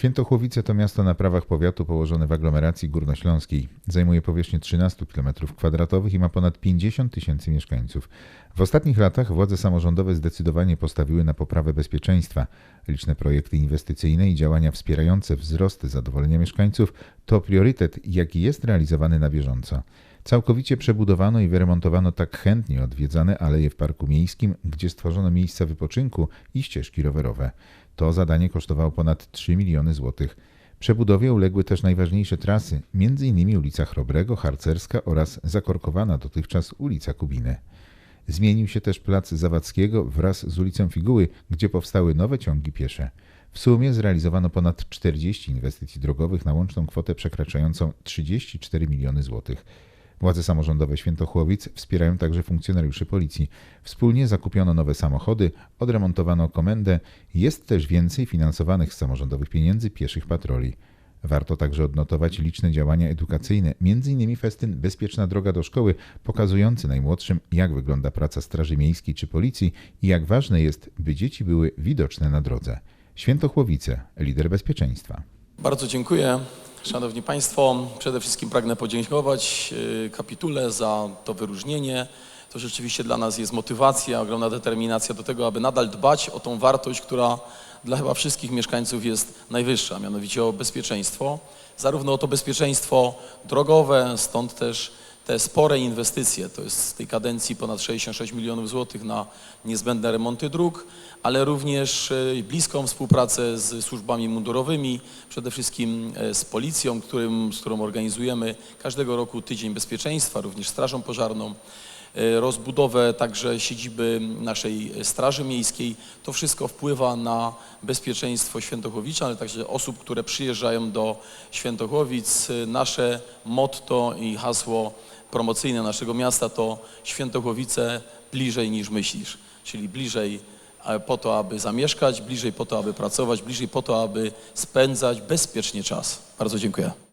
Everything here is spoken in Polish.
Świętochłowice to miasto na prawach powiatu położone w aglomeracji górnośląskiej. Zajmuje powierzchnię 13 km2 i ma ponad 50 tysięcy mieszkańców. W ostatnich latach władze samorządowe zdecydowanie postawiły na poprawę bezpieczeństwa. Liczne projekty inwestycyjne i działania wspierające wzrost zadowolenia mieszkańców to priorytet, jaki jest realizowany na bieżąco. Całkowicie przebudowano i wyremontowano tak chętnie odwiedzane aleje w Parku Miejskim, gdzie stworzono miejsca wypoczynku i ścieżki rowerowe. To zadanie kosztowało ponad 3 miliony złotych. Przebudowie uległy też najważniejsze trasy, m.in. ulica Chrobrego, Harcerska oraz zakorkowana dotychczas ulica Kubiny. Zmienił się też plac Zawadzkiego wraz z ulicą Figuły, gdzie powstały nowe ciągi piesze. W sumie zrealizowano ponad 40 inwestycji drogowych na łączną kwotę przekraczającą 34 miliony złotych. Władze samorządowe Świętochłowic wspierają także funkcjonariuszy policji. Wspólnie zakupiono nowe samochody, odremontowano komendę, jest też więcej finansowanych z samorządowych pieniędzy pieszych patroli. Warto także odnotować liczne działania edukacyjne, m.in. festyn Bezpieczna droga do szkoły, pokazujący najmłodszym, jak wygląda praca Straży Miejskiej czy Policji i jak ważne jest, by dzieci były widoczne na drodze. Świętochłowice, lider bezpieczeństwa. Bardzo dziękuję. Szanowni Państwo, przede wszystkim pragnę podziękować y, kapitule za to wyróżnienie. To rzeczywiście dla nas jest motywacja, ogromna determinacja do tego, aby nadal dbać o tą wartość, która dla chyba wszystkich mieszkańców jest najwyższa, mianowicie o bezpieczeństwo. Zarówno o to bezpieczeństwo drogowe, stąd też te spore inwestycje, to jest z tej kadencji ponad 66 milionów złotych na niezbędne remonty dróg, ale również e, bliską współpracę z służbami mundurowymi, przede wszystkim e, z policją, którym, z którą organizujemy każdego roku Tydzień Bezpieczeństwa, również Strażą Pożarną rozbudowę także siedziby naszej Straży Miejskiej. To wszystko wpływa na bezpieczeństwo Świętochłowicza, ale także osób, które przyjeżdżają do Świętochłowic. Nasze motto i hasło promocyjne naszego miasta to Świętochłowice bliżej niż myślisz, czyli bliżej e, po to, aby zamieszkać, bliżej po to, aby pracować, bliżej po to, aby spędzać bezpiecznie czas. Bardzo dziękuję.